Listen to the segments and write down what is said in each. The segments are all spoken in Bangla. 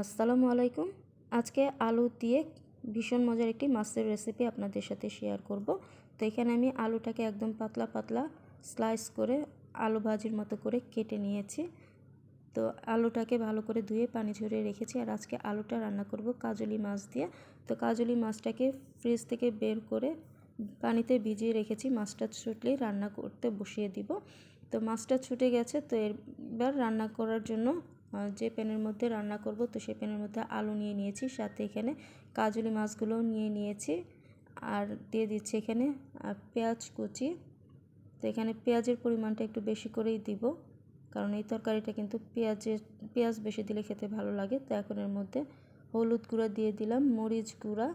আসসালামু আলাইকুম। আজকে আলু দিয়ে ভীষণ মজার একটি মাছের রেসিপি আপনাদের সাথে শেয়ার করব। তো এখানে আমি আলুটাকে একদম পাতলা পাতলা স্লাইস করে আলু ভাজির মতো করে কেটে নিয়েছি। তো আলুটাকে ভালো করে ধুয়ে পানি ঝরিয়ে রেখেছি আর আজকে আলুটা রান্না করব কাজলি মাছ দিয়ে। তো কাজলি মাছটাকে ফ্রিজ থেকে বের করে পানিতে ভিজিয়ে রেখেছি। মাছটা ছুটলেই রান্না করতে বসিয়ে দিব। তো মাছটা ছুটে গেছে তো এবার রান্না করার জন্য যে প্যানের মধ্যে রান্না করব, তো সেই প্যানের মধ্যে আলু নিয়ে নিয়েছি, সাথে এখানে কাজলি মাছগুলোও নিয়ে নিয়েছি, আর দিয়ে দিচ্ছি এখানে পেঁয়াজ কুচি। তো এখানে পেঁয়াজের পরিমাণটা একটু বেশি করেই দিব, কারণ এই তরকারিটা কিন্তু পেঁয়াজের, পেঁয়াজ বেশি দিলে খেতে ভালো লাগে। তো এখন এর মধ্যে হলুদ গুঁড়া দিয়ে দিলাম, মরিচ গুঁড়া,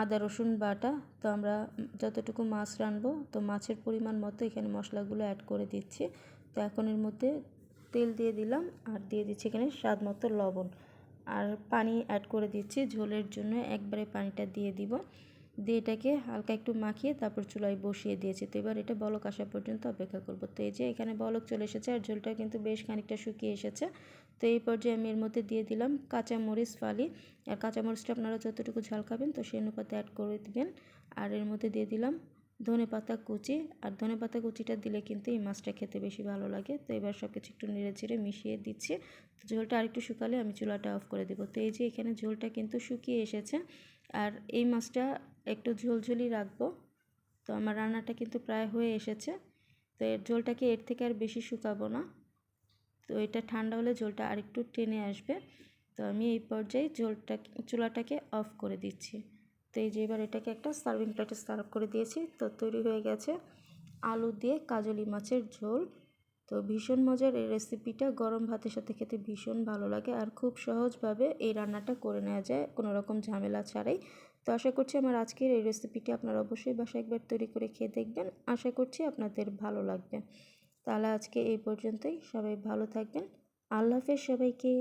আদা, রসুন বাটা। তো আমরা যতটুকু মাছ রানবো, তো মাছের পরিমাণ মতো এখানে মশলাগুলো অ্যাড করে দিচ্ছি। তো এখন এর মধ্যে তেল দিয়ে দিলাম আর দিয়ে দিচ্ছি এখানে স্বাদ মতো লবণ। আর পানি অ্যাড করে দিচ্ছি ঝোলের জন্য। একবারে পানিটা দিয়ে দিব। দিয়ে এটাকে হালকা একটু মাখিয়ে তারপর চুলায় বসিয়ে দিয়েছি। তো এবার এটা বলক আসা পর্যন্ত অপেক্ষা করব। তো এই যে এখানে বলক চলে এসেছে আর ঝোলটা কিন্তু বেশ খানিকটা শুকিয়ে এসেছে। তো এই পর্যায়ে আমি এর মধ্যে দিয়ে দিলাম কাঁচা মরিচ ফালি। আর কাঁচা মরিচটা আপনারা যতটুকু ঝাল খাবেন তো সেই অনুপাতে অ্যাড করে দেবেন। আর এর মধ্যে দিয়ে দিলাম ধনে পাতা কুচি, আর ধনে পাতা কুচিটা দিলে কিন্তু এই মাছটা খেতে বেশি ভালো লাগে। তো এবার সব কিছু একটু নেড়ে চেড়ে মিশিয়ে দিচ্ছি। তো ঝোলটা আরেকটু শুকালে আমি চুলাটা অফ করে দেবো। তো এই যে এখানে ঝোলটা কিন্তু শুকিয়ে এসেছে, আর এই মাছটা একটু ঝোলঝোলই রাখব। তো আমার রান্নাটা কিন্তু প্রায় হয়ে এসেছে। তো এর ঝোলটাকে এর থেকে আর বেশি শুকাবো না। তো এটা ঠান্ডা হলে ঝোলটা আরেকটু টেনে আসবে। তো আমি এই পর্যায়ে ঝোলটা, চুলাটাকে অফ করে দিচ্ছি। তো এই যে এবার এটাকে একটা সার্ভিং প্লেটে সার্ভ করে দিয়েছি। তো তৈরি হয়ে গেছে আলু দিয়ে কাজলি মাছের ঝোল। তো ভীষণ মজার এই রেসিপিটা গরম ভাতের সাথে খেতে ভীষণ ভালো লাগে আর খুব সহজভাবে এই রান্নাটা করে নেওয়া যায়, কোনো রকম ঝামেলা ছাড়াই। তো আশা করছি আমার আজকের এই রেসিপিটি আপনারা অবশ্যই বাসায় একবার তৈরি করে খেয়ে দেখবেন। আশা করছি আপনাদের ভালো লাগবে। তাহলে আজকে এই পর্যন্তই। সবাই ভালো থাকবেন। আল্লাহ হাফেজ সবাইকে।